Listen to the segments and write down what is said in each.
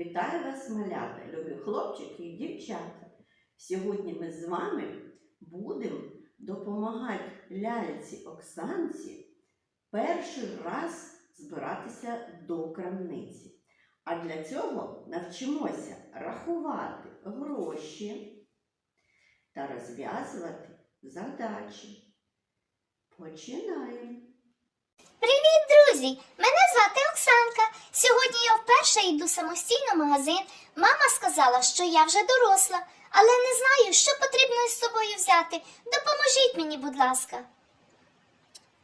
Вітаю вас, малята, любі хлопчики і дівчата. Сьогодні ми з вами будемо допомагати ляльці Оксанці перший раз збиратися до крамниці. А для цього навчимося рахувати гроші та розв'язувати задачі. Починаємо. Привіт, друзі! Мене звати Оксанка. Сьогодні я вперше йду самостійно в магазин. Мама сказала, що я вже доросла, але не знаю, що потрібно із собою взяти. Допоможіть мені, будь ласка.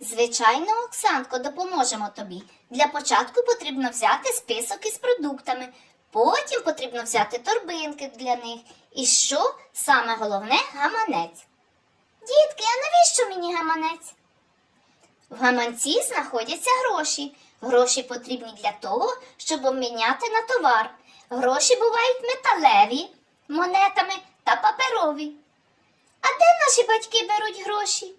Звичайно, Оксанко, допоможемо тобі. Для початку потрібно взяти список із продуктами. Потім потрібно взяти торбинки для них. І що саме головне гаманець. Дітки, а навіщо мені гаманець? В гаманці знаходяться гроші. Гроші потрібні для того, щоб обміняти на товар. Гроші бувають металеві, монетами та паперові. А де наші батьки беруть гроші?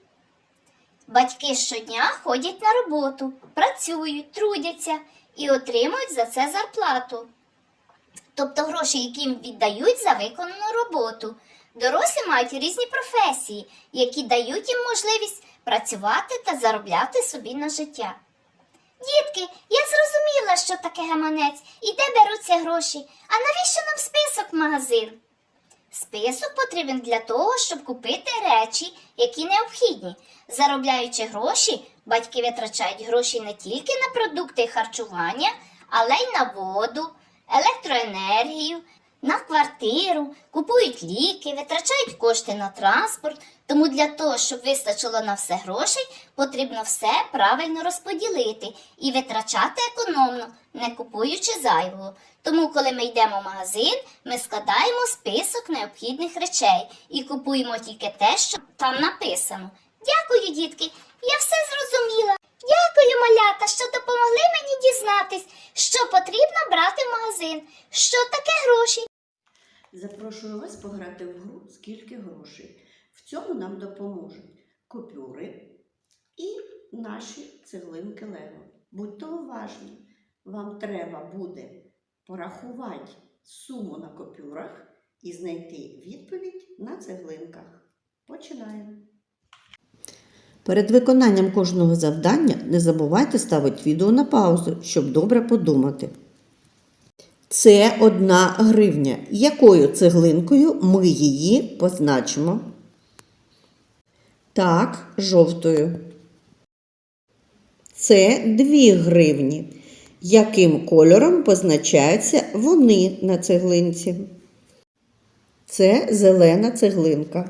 Батьки щодня ходять на роботу, працюють, трудяться і отримують за це зарплату. Тобто гроші, які їм віддають за виконану роботу. Дорослі мають різні професії, які дають їм можливість працювати та заробляти собі на життя. Дітки, я зрозуміла, що таке гаманець і де беруться гроші. А навіщо нам список в магазин? Список потрібен для того, щоб купити речі, які необхідні. Заробляючи гроші, батьки витрачають гроші не тільки на продукти харчування, але й на воду, електроенергію, на квартиру, купують ліки, витрачають кошти на транспорт. Тому для того, щоб вистачило на все грошей, потрібно все правильно розподілити і витрачати економно, не купуючи зайвого. Тому, коли ми йдемо в магазин, ми складаємо список необхідних речей і купуємо тільки те, що там написано. Дякую, дітки, я все зрозуміла. Дякую, малята, що допомогли дізнатись, що потрібно брати в магазин, що таке гроші. Запрошую вас пограти в гру Скільки грошей. В цьому нам допоможуть купюри і наші цеглинки Лего. Будьте уважні, вам треба буде порахувати суму на купюрах і знайти відповідь на цеглинках. Починаємо. Перед виконанням кожного завдання не забувайте ставити відео на паузу, щоб добре подумати. Це одна гривня. Якою цеглинкою ми її позначимо? Так, жовтою. Це 2 гривні. Яким кольором позначаються вони на цеглинці? Це зелена цеглинка.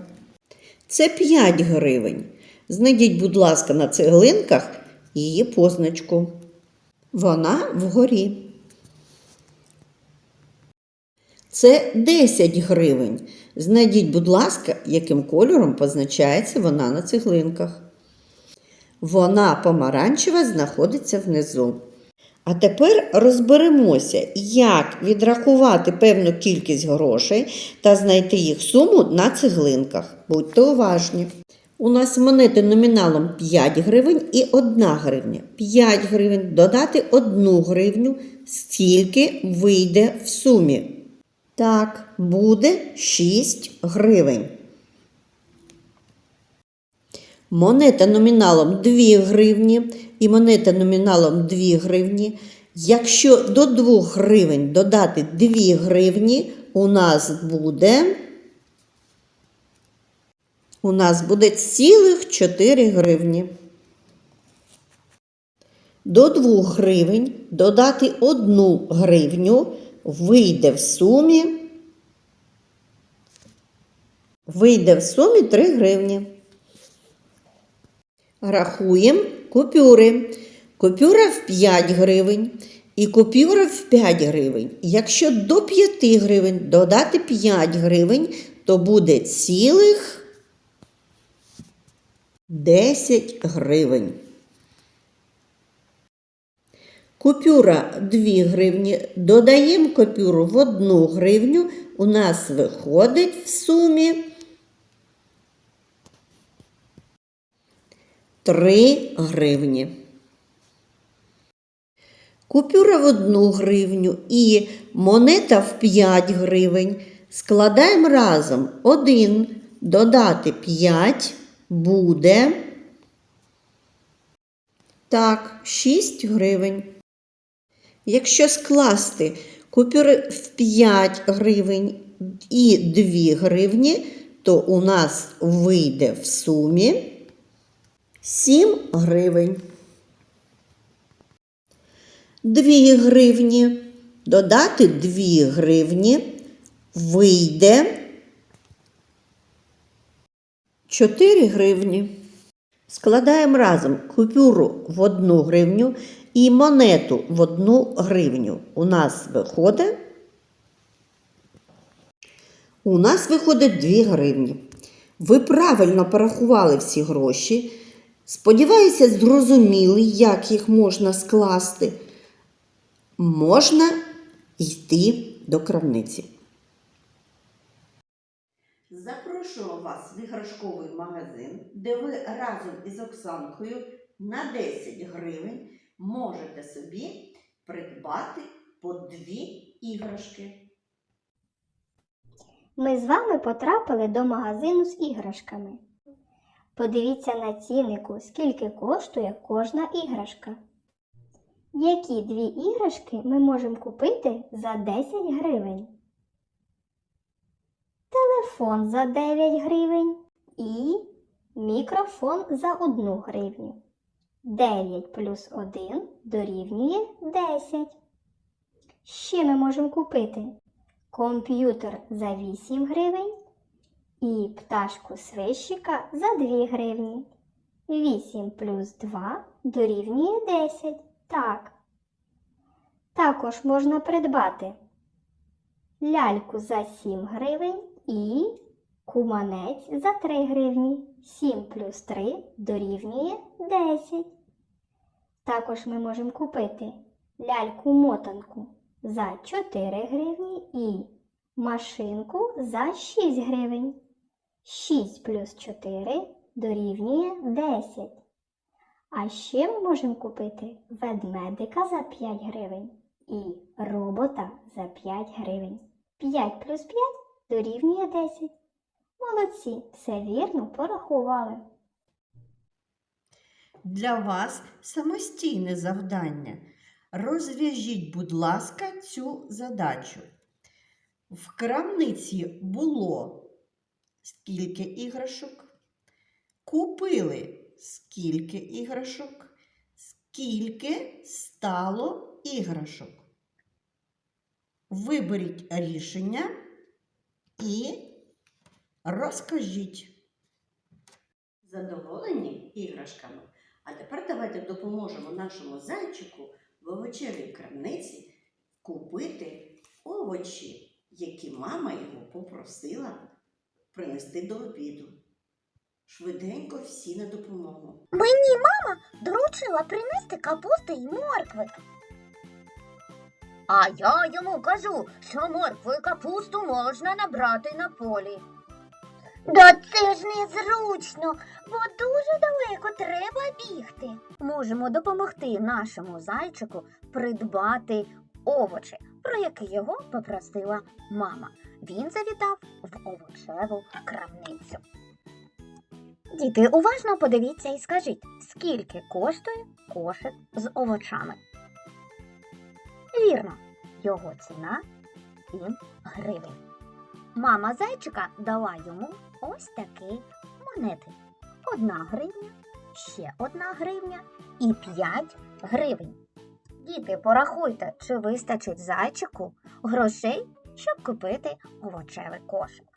Це 5 гривень. Знайдіть, будь ласка, на цеглинках її позначку. Вона вгорі. Це 10 гривень. Знайдіть, будь ласка, яким кольором позначається вона на цеглинках. Вона помаранчева знаходиться внизу. А тепер розберемося, як відрахувати певну кількість грошей та знайти їх суму на цеглинках. Будьте уважні. У нас монети номіналом 5 гривень і 1 гривня. 5 гривень додати 1 гривню, стільки вийде в сумі. Так, буде 6 гривень. Монета номіналом 2 гривні і монета номіналом 2 гривні. Якщо до 2 гривень додати 2 гривні, у нас буде у нас буде цілих 4 гривні. До 2 гривень додати 1 гривню вийде в сумі. Вийде в сумі 3 гривні. Рахуємо купюри. Купюра в 5 гривень і купюра в 5 гривень. Якщо до 5 гривень додати 5 гривень, то буде цілих 10 гривень. Купюра 2 гривні. Додаємо купюру в 1 гривню. У нас виходить в сумі 3 гривні. Купюра в 1 гривню і монета в 5 гривень. Складаємо разом 1 додати 5 буде. Так, 6 гривень. Якщо скласти купюри в 5 гривень і 2 гривні, то у нас вийде в сумі 7 гривень. 2 гривні. Додати 2 гривні вийде 4 гривні. Складаємо разом купюру в 1 гривню і монету в 1 гривню. У нас виходить. У нас виходить 2 гривні. Ви правильно порахували всі гроші. Сподіваюся, зрозуміли, як їх можна скласти. Можна йти до крамниці. Вас іграшковий магазин, де ви разом із Оксанкою на 10 гривень можете собі придбати по дві іграшки. Ми з вами потрапили до магазину з іграшками. Подивіться на ціннику, скільки коштує кожна іграшка. Які дві іграшки ми можемо купити за 10 гривень? Телефон за 9 гривень і мікрофон за 1 гривню. 9 плюс 1 дорівнює 10. Ще ми можемо купити комп'ютер за 8 гривень і пташку свищика за 2 гривні. 8 плюс 2 дорівнює 10. Так. Також можна придбати ляльку за 7 гривень і куманець за 3 гривні. 7 плюс 3 дорівнює 10. Також ми можемо купити ляльку-мотанку за 4 гривні і машинку за 6 гривень. 6 плюс 4 дорівнює 10. А ще ми можемо купити ведмедика за 5 гривень і робота за 5 гривень. 5 плюс 5 дорівнює 10. Молодці, все вірно порахували. Для вас самостійне завдання. Розв'яжіть, будь ласка, цю задачу. В крамниці було скільки іграшок? Купили скільки іграшок? Скільки стало іграшок? Виберіть рішення і розкажіть. Задоволені іграшками? А тепер давайте допоможемо нашому зайчику в овочевій крамниці купити овочі, які мама його попросила принести до обіду. Швиденько всі на допомогу. Мені мама доручила принести капусти й моркви. А я йому кажу, що моркву і капусту можна набрати на полі. Да це ж незручно, бо дуже далеко треба бігти. Можемо допомогти нашому зайчику придбати овочі, про які його попросила мама. Він завітав в овочеву крамницю. Діти, уважно подивіться і скажіть, скільки коштує кошик з овочами. Вірно, його ціна 7 гривень. Мама зайчика дала йому ось такі монети: одна гривня, ще одна гривня і 5 гривень. Діти, порахуйте, чи вистачить зайчику грошей, щоб купити овочевий кошик.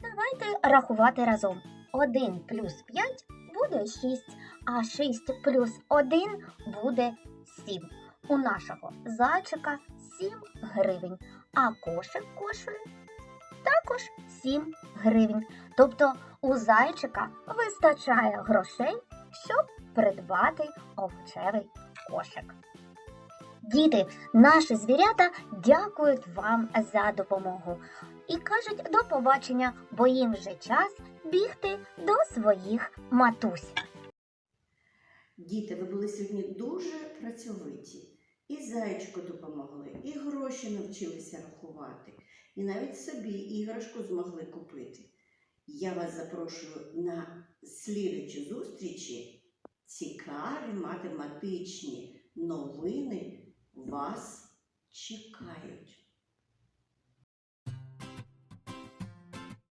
Давайте рахувати разом. 1 плюс 5 буде 6, а 6 плюс 1 буде 7. У нашого зайчика 7 гривень, а кошик коштує також 7 гривень. Тобто у зайчика вистачає грошей, щоб придбати овочевий кошик. Діти, наші звірята дякують вам за допомогу і кажуть до побачення, бо їм вже час бігти до своїх матусь. Діти, ви були сьогодні дуже працьовиті. І зайчику допомогли, і гроші навчилися рахувати, і навіть собі іграшку змогли купити. Я вас запрошую на слідучі зустрічі. Цікаві математичні новини вас чекають.